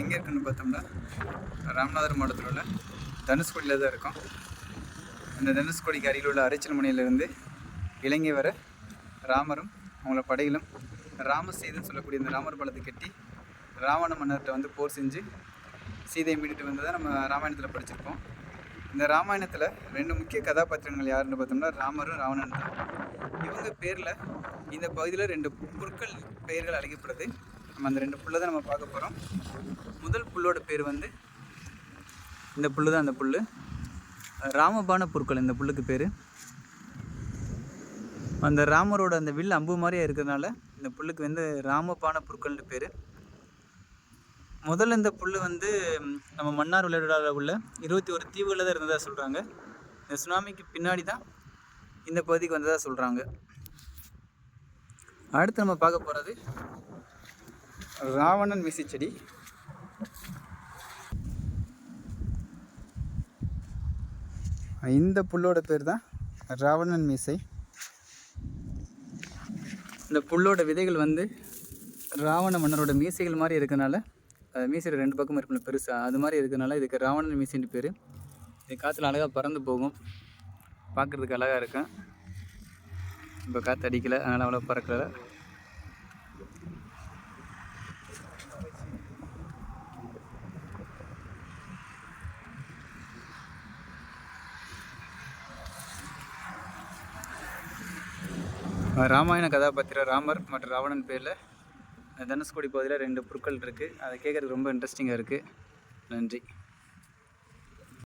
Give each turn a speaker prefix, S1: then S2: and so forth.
S1: எங்கே இருக்குன்னு பார்த்தோம்னா ராமநாதர் மாவட்டத்தில் உள்ள தனுஷ்கோடியில் தான் இருக்கோம். இந்த தனுஷ்கோடிக்கு அருகில் உள்ள அரைச்சல் முனையிலிருந்து இலங்கை வர ராமரும் அவங்கள படைகளும் ராமசேதுன்னு சொல்லக்கூடிய இந்த ராமர் பலத்தை கட்டி ராவண மன்னர்கிட்ட வந்து போர் செஞ்சு சீதையை மீட்டுட்டு வந்ததை நம்ம ராமாயணத்தில் படிச்சிருப்போம் இந்த ராமாயணத்தில் ரெண்டு முக்கிய கதாபாத்திரங்கள் யாருன்னு பார்த்தோம்னா ராமரும் ராவணன் தான். இவங்க பேரில் இந்த பகுதியில் ரெண்டு பொருட்கள் பெயர்கள் அழைக்கப்படுது. நம்ம அந்த ரெண்டு புல்லை தான் நம்ம பார்க்க போகிறோம் முதல் புல்லோட பேர் வந்து இந்த புல்லு தான் அந்த புல் ராமபான புற்கள் இந்த புல்லுக்கு பேர். அந்த ராமரோட அந்த வில் அம்பு மாதிரியே இருக்கிறதுனால இந்த புல்லுக்கு வந்து ராமபான புற்கள்னு பேர். முதல்ல இந்த புல் வந்து நம்ம மன்னார் விளையாடால உள்ள இருபத்தி ஒரு தீவுகளில் தான் இருந்ததாக சொல்கிறாங்க இந்த சுனாமிக்கு பின்னாடி தான் இந்த பகுதிக்கு வந்ததாக சொல்கிறாங்க அடுத்து நம்ம பார்க்க போகிறது ராவணன் மிசிச்செடி. இந்த புல்லோட பேர் தான் ராவணன் மீசை. இந்த புல்லோட விதைகள் வந்து ராவண மன்னரோட மீசைகள் மாதிரி இருக்கிறனால மீசையில் ரெண்டு பக்கமும் இருக்கும்ல பெருசாக அது மாதிரி இருக்கிறனால இதுக்கு ராவணன் மீசைன்னு பேர். இது காற்றுல அழகாக பறந்து போகும். பார்க்குறதுக்கு அழகாக இருக்கும். இப்போ காற்று அடிக்கலை அதனால் அவ்வளோ பறக்கலை. ராமாயண கதாபாத்திரம் ராமர் மற்றும் ராவணன் பேரில். தனுஷ்கோடி பகுதியில் ரெண்டு புற்கள் இருக்குது அதை கேட்குறதுக்கு ரொம்ப இன்ட்ரெஸ்டிங்காக இருக்குது நன்றி.